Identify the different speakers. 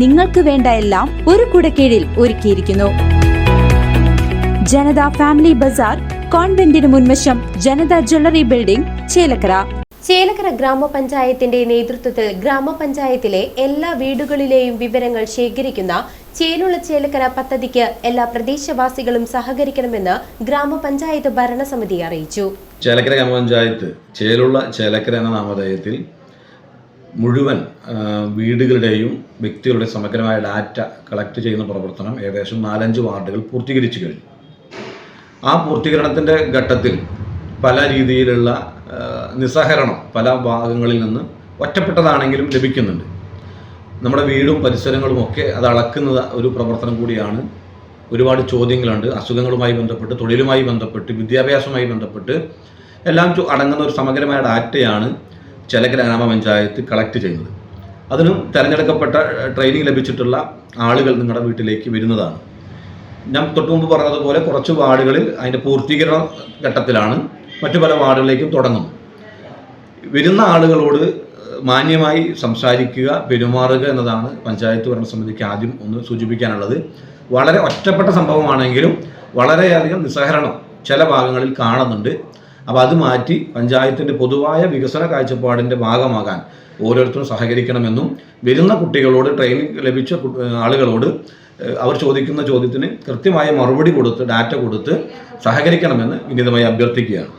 Speaker 1: നിങ്ങൾക്ക് വേണ്ട എല്ലാം ഒരു കുടക്കീഴിൽ ഒരുക്കിയിരിക്കുന്നു. ജനത ഫാമിലി ബസാർ കോൺവെന്റിന് മുൻവശം ജനത ജ്വല്ലറി ബിൽഡിംഗ് ചേലക്കര.
Speaker 2: ചേലക്കര ഗ്രാമപഞ്ചായത്തിന്റെ നേതൃത്വത്തിൽ ഗ്രാമപഞ്ചായത്തിലെ എല്ലാ വീടുകളിലെയും വിവരങ്ങൾ ശേഖരിക്കുന്ന ചേലുള്ള ചേലക്കര പദ്ധതിക്ക് എല്ലാ പ്രദേശവാസികളും സഹകരിക്കണമെന്ന് ഗ്രാമപഞ്ചായത്ത് ഭരണസമിതി അറിയിച്ചു.
Speaker 3: ചേലക്കര ഗ്രാമപഞ്ചായത്ത് ചേലുള്ള ചേലക്കര എന്ന നാമധേയത്തിൽ മുഴുവൻ വീടുകളുടെയും വ്യക്തികളുടെ സമഗ്രമായ ഡാറ്റ കളക്ട് ചെയ്യുന്ന പ്രവർത്തനം ഏകദേശം നാലഞ്ച് വാർഡുകൾ പൂർത്തീകരിച്ചു കഴിഞ്ഞു. ആ പൂർത്തീകരണത്തിന്റെ ഘട്ടത്തിൽ പല രീതിയിലുള്ള നിസ്സഹരണം പല ഭാഗങ്ങളിൽ നിന്ന് ഒറ്റപ്പെട്ടതാണെങ്കിലും ലഭിക്കുന്നുണ്ട്. നമ്മുടെ വീടും പരിസരങ്ങളും ഒക്കെ അത് അളക്കുന്ന ഒരു പ്രവർത്തനം കൂടിയാണ്. ഒരുപാട് ചോദ്യങ്ങളുണ്ട്. അസുഖങ്ങളുമായി ബന്ധപ്പെട്ട് തൊഴിലുമായി ബന്ധപ്പെട്ട് വിദ്യാഭ്യാസവുമായി ബന്ധപ്പെട്ട് എല്ലാം അടങ്ങുന്ന ഒരു സമഗ്രമായ ഡാറ്റയാണ് ചേലക്കര ഗ്രാമപഞ്ചായത്ത് കളക്ട് ചെയ്യുന്നത്. അതിനും തിരഞ്ഞെടുക്കപ്പെട്ട ട്രെയിനിങ് ലഭിച്ചിട്ടുള്ള ആളുകൾ നിങ്ങളുടെ വീട്ടിലേക്ക് വരുന്നതാണ്. ഞാൻ തൊട്ടു മുമ്പ് പറഞ്ഞതുപോലെ കുറച്ച് വാർഡുകളിൽ അതിന്റെ പൂർത്തീകരണ ഘട്ടത്തിലാണ് മറ്റു പല വാർഡുകളിലേക്കും തുടങ്ങുന്നു വരുന്ന ആളുകളോട് മാന്യമായി സംസാരിക്കുക പെരുമാറുക എന്നതാണ് പഞ്ചായത്ത് ഭരണസമിതിക്ക് ആദ്യം ഒന്ന് സൂചിപ്പിക്കാനുള്ളത്. വളരെ ഒറ്റപ്പെട്ട സംഭവമാണെങ്കിലും വളരെയധികം നിസ്സഹരണം ചില ഭാഗങ്ങളിൽ കാണുന്നുണ്ട്. അപ്പോൾ അത് മാറ്റി പഞ്ചായത്തിന്റെ പൊതുവായ വികസന കാഴ്ചപ്പാടിന്റെ ഭാഗമാകാൻ ഓരോരുത്തരും സഹകരിക്കണമെന്നും വരുന്ന കുട്ടികളോട് ട്രെയിനിങ് ലഭിച്ച ആളുകളോട് അവർ ചോദിക്കുന്ന ചോദ്യത്തിന് കൃത്യമായ മറുപടി കൊടുത്ത് ഡാറ്റ കൊടുത്ത് സഹകരിക്കണമെന്ന് വിനീതമായി അഭ്യർത്ഥിക്കുകയാണ്.